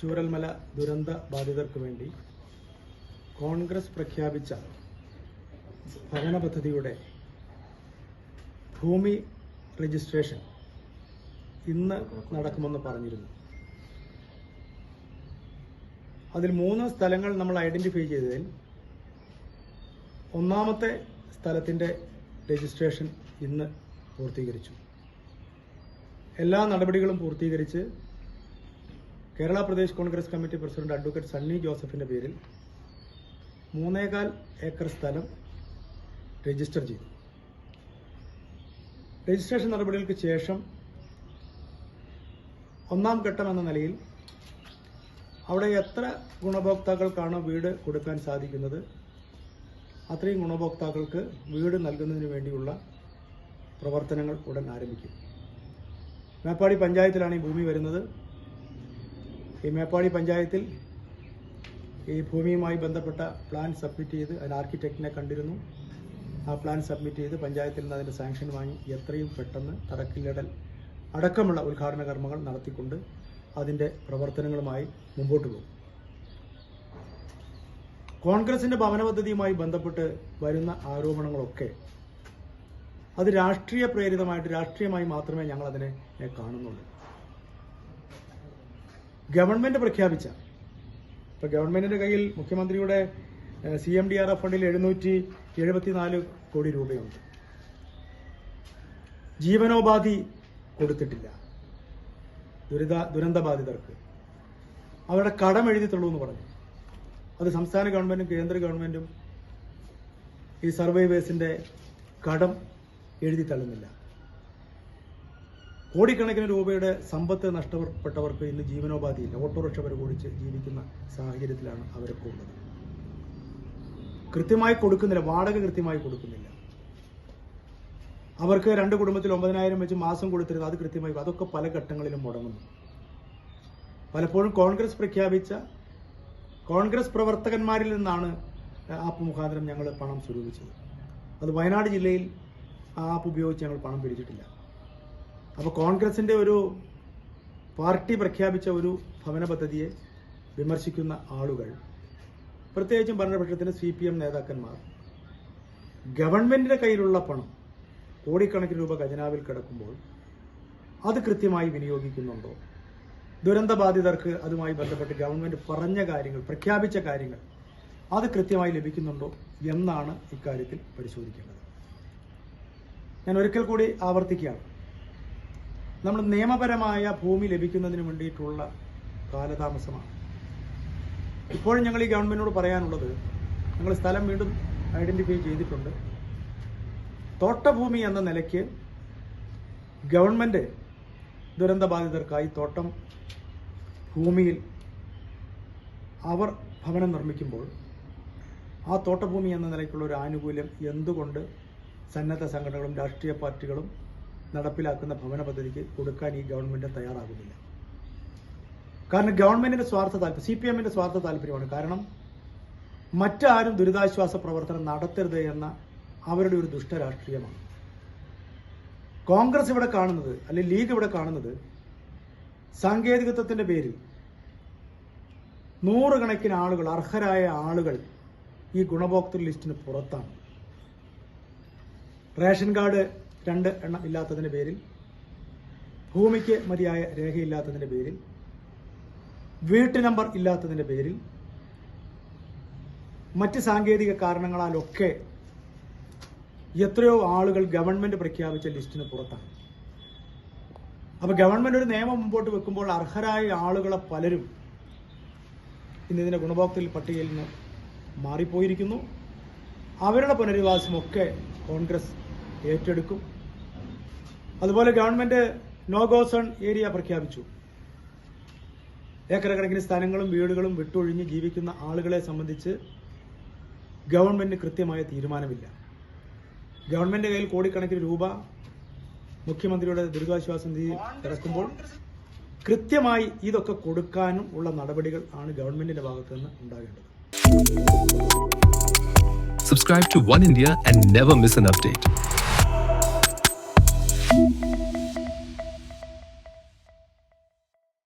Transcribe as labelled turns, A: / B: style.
A: ചൂരൽമല ദുരന്ത ബാധിതർക്ക് വേണ്ടി കോൺഗ്രസ് പ്രഖ്യാപിച്ച ഭരണ പദ്ധതിയുടെ ഭൂമി രജിസ്ട്രേഷൻ ഇന്ന് നടക്കുമെന്ന് പറഞ്ഞിരുന്നു. അതിൽ മൂന്ന് സ്ഥലങ്ങൾ നമ്മൾ ഐഡന്റിഫൈ ചെയ്തതിൽ ഒന്നാമത്തെ സ്ഥലത്തിന്റെ രജിസ്ട്രേഷൻ ഇന്ന് പൂർത്തീകരിച്ചു. എല്ലാ നടപടികളും പൂർത്തീകരിച്ച് Kerala Pradesh Congress committee president advocate Sunny ജോസഫിന്റെ പേരിൽ മൂന്നേകാൽ ഏക്കർ സ്ഥലം രജിസ്റ്റർ ചെയ്തു. രജിസ്ട്രേഷൻ നടപടികൾക്ക് ശേഷം ഒന്നാം ഘട്ടം എന്ന നിലയിൽ അവിടെ എത്ര ഗുണഭോക്താക്കൾക്കാണ് വീട് കൊടുക്കാൻ സാധിക്കുന്നത് അത്രയും ഗുണഭോക്താക്കൾക്ക് വീട് നൽകുന്നതിന് വേണ്ടിയുള്ള പ്രവർത്തനങ്ങൾ ഉടൻ ആരംഭിക്കും. മേപ്പാടി പഞ്ചായത്തിലാണ് ഈ ഭൂമി വരുന്നത്. ഈ മേപ്പാടി പഞ്ചായത്തിൽ ഈ ഭൂമിയുമായി ബന്ധപ്പെട്ട പ്ലാൻ സബ്മിറ്റ് ചെയ്ത് അതിന് ആർക്കിടെക്റ്റിനെ കണ്ടിരുന്നു. ആ പ്ലാൻ സബ്മിറ്റ് ചെയ്ത് പഞ്ചായത്തിൽ നിന്ന് അതിന്റെ സാങ്ഷൻ വാങ്ങി. എത്രയും പെട്ടെന്ന് തറക്കില്ലിടൽ അടക്കമുള്ള ഉദ്ഘാടന കർമ്മങ്ങൾ നടത്തിക്കൊണ്ട് അതിന്റെ പ്രവർത്തനങ്ങളുമായി മുമ്പോട്ട് പോകും. കോൺഗ്രസിന്റെ ഭവന പദ്ധതിയുമായി ബന്ധപ്പെട്ട് വരുന്ന ആരോപണങ്ങളൊക്കെ അത് രാഷ്ട്രീയ പ്രേരിതമായിട്ട് രാഷ്ട്രീയമായി മാത്രമേ ഞങ്ങൾ അതിനെ കാണുന്നുള്ളൂ. ഗവൺമെന്റ് പ്രഖ്യാപിച്ച ഇപ്പൊ ഗവൺമെന്റിന്റെ കയ്യിൽ മുഖ്യമന്ത്രിയുടെ C M D R F ഫണ്ടിൽ എഴുന്നൂറ്റി എഴുപത്തിനാല് കോടി രൂപയുണ്ട്. ജീവനോപാധി കൊടുത്തിട്ടില്ല. ദുരിത ദുരന്തബാധിതർക്ക്. അവരുടെ കടം എഴുതി തള്ളൂ എന്ന് പറഞ്ഞു. അത് സംസ്ഥാന ഗവൺമെന്റും കേന്ദ്ര ഗവൺമെന്റും ഈ സർവൈവേഴ്സിന്റെ കടം എഴുതി തള്ളുന്നില്ല. കോടിക്കണക്കിന് രൂപയുടെ സമ്പത്ത് നഷ്ടപ്പെട്ടവർക്ക് ഇന്ന് ജീവനോപാധിയില്ല. ഓട്ടോറിക്ഷ പരിഗണിച്ച് ജീവിക്കുന്ന സാഹചര്യത്തിലാണ് അവരൊക്കെ ഉള്ളത്. കൃത്യമായി കൊടുക്കുന്നില്ല. വാടക കൃത്യമായി കൊടുക്കുന്നില്ല. അവർക്ക് രണ്ട് കുടുംബത്തിൽ ഒമ്പതിനായിരം വെച്ച് മാസം കൊടുത്തിരുന്നു. അത് കൃത്യമായി അതൊക്കെ പല ഘട്ടങ്ങളിലും മുടങ്ങുന്നു. പലപ്പോഴും കോൺഗ്രസ് പ്രഖ്യാപിച്ച കോൺഗ്രസ് പ്രവർത്തകന്മാരിൽ നിന്നാണ് ആപ്പ് മുഖാന്തരം ഞങ്ങൾ പണം സ്വരൂപിച്ചത്. അത് വയനാട് ജില്ലയിൽ ആ ആപ്പ് ഉപയോഗിച്ച് ഞങ്ങൾ പണം പിടിച്ചിട്ടില്ല. അപ്പോൾ കോൺഗ്രസിന്റെ ഒരു പാർട്ടി പ്രഖ്യാപിച്ച ഒരു ഭവന പദ്ധതിയെ വിമർശിക്കുന്ന ആളുകൾ പ്രത്യേകിച്ചും ഭരണപക്ഷത്തിന്റെ സി പി എം നേതാക്കന്മാർ ഗവൺമെന്റിന്റെ കയ്യിലുള്ള പണം കോടിക്കണക്കിന് രൂപ ഖജനാവിൽ കിടക്കുമ്പോൾ അത് കൃത്യമായി വിനിയോഗിക്കുന്നുണ്ടോ? ദുരന്തബാധിതർക്ക് അതുമായി ബന്ധപ്പെട്ട് ഗവൺമെന്റ് പറഞ്ഞ കാര്യങ്ങൾ പ്രഖ്യാപിച്ച കാര്യങ്ങൾ അത് കൃത്യമായി ലഭിക്കുന്നുണ്ടോ എന്നാണ് ഇക്കാര്യത്തിൽ പരിശോധിക്കേണ്ടത്. ഞാൻ ഒരിക്കൽ കൂടി ആവർത്തിക്കുകയാണ്. നമ്മൾ നിയമപരമായ ഭൂമി ലഭിക്കുന്നതിന് വേണ്ടിയിട്ടുള്ള കാലതാമസമാണ്. ഇപ്പോഴും ഞങ്ങൾ ഈ ഗവൺമെന്റിനോട് പറയാനുള്ളത് ഞങ്ങൾ സ്ഥലം വീണ്ടും ഐഡന്റിഫൈ ചെയ്തിട്ടുണ്ട്. തോട്ടഭൂമി എന്ന നിലയ്ക്ക് ഗവൺമെന്റ് ദുരന്തബാധിതർക്കായി തോട്ടം ഭൂമിയിൽ അവർ ഭവനം നിർമ്മിക്കുമ്പോൾ ആ തോട്ടഭൂമി എന്ന നിലയ്ക്കുള്ള ഒരു ആനുകൂല്യം എന്തുകൊണ്ട് സന്നദ്ധ സംഘടനകളും രാഷ്ട്രീയ പാർട്ടികളും നടപ്പിലാക്കുന്ന ഭവന പദ്ധതിക്ക് കൊടുക്കാൻ ഈ ഗവൺമെന്റ് തയ്യാറാകുന്നില്ല. കാരണം ഗവൺമെന്റിന്റെ സ്വാർത്ഥ താല്പര്യം സി പി എമ്മിന്റെ സ്വാർത്ഥ താല്പര്യമാണ്. കാരണം മറ്റാരും ദുരിതാശ്വാസ പ്രവർത്തനം നടത്തരുത് എന്ന അവരുടെ ഒരു ദുഷ്ടരാഷ്ട്രീയമാണ് കോൺഗ്രസ് ഇവിടെ കാണുന്നത് അല്ലെങ്കിൽ ലീഗ് ഇവിടെ കാണുന്നത് സാങ്കേതികത്വത്തിന്റെ പേരിൽ നൂറുകണക്കിന് ആളുകൾ അർഹരായ ആളുകൾ ഈ ഗുണഭോക്തൃ ലിസ്റ്റിന് പുറത്താണ്. റേഷൻ കാർഡ് രണ്ട് എണ്ണം ഇല്ലാത്തതിന്റെ പേരിൽ ഭൂമിക്ക് മതിയായ രേഖയില്ലാത്തതിന്റെ പേരിൽ വീട്ടു നമ്പർ ഇല്ലാത്തതിന്റെ പേരിൽ മറ്റ് സാങ്കേതിക കാരണങ്ങളാലൊക്കെ എത്രയോ ആളുകൾ ഗവൺമെന്റ് പ്രഖ്യാപിച്ച ലിസ്റ്റിന് പുറത്താണ്. അപ്പൊ ഗവൺമെന്റ് ഒരു നിയമം മുമ്പോട്ട് വെക്കുമ്പോൾ അർഹരായ ആളുകളെ പലരും ഇന്ന് ഇതിന്റെ ഗുണഭോക്തൃ പട്ടികയിൽ നിന്ന് മാറിപ്പോയിരിക്കുന്നു. അവരുടെ പുനരധിവാസമൊക്കെ കോൺഗ്രസ് ഏറ്റെടുക്കും. അതുപോലെ government no go zone area പ്രഖ്യാപിച്ചു. ഏക്കരക്കണക്കിന് കണക്കിന് സ്ഥലങ്ങളും വീടുകളും വിട്ടൊഴിഞ്ഞ് ജീവിക്കുന്ന ആളുകളെ സംബന്ധിച്ച് ഗവൺമെന്റിന് കൃത്യമായ തീരുമാനമില്ല. ഗവൺമെന്റ് കയ്യിൽ കോടിക്കണക്കിന് രൂപ മുഖ്യമന്ത്രിയുടെ ദുരിതാശ്വാസ നിധി കിടക്കുമ്പോൾ കൃത്യമായി ഇതൊക്കെ കൊടുക്കാനും ഉള്ള നടപടികൾ ആണ് ഗവൺമെന്റിന്റെ ഭാഗത്ത് നിന്ന് ഉണ്ടാകേണ്ടത്.
B: Subscribe to One India and never miss an update.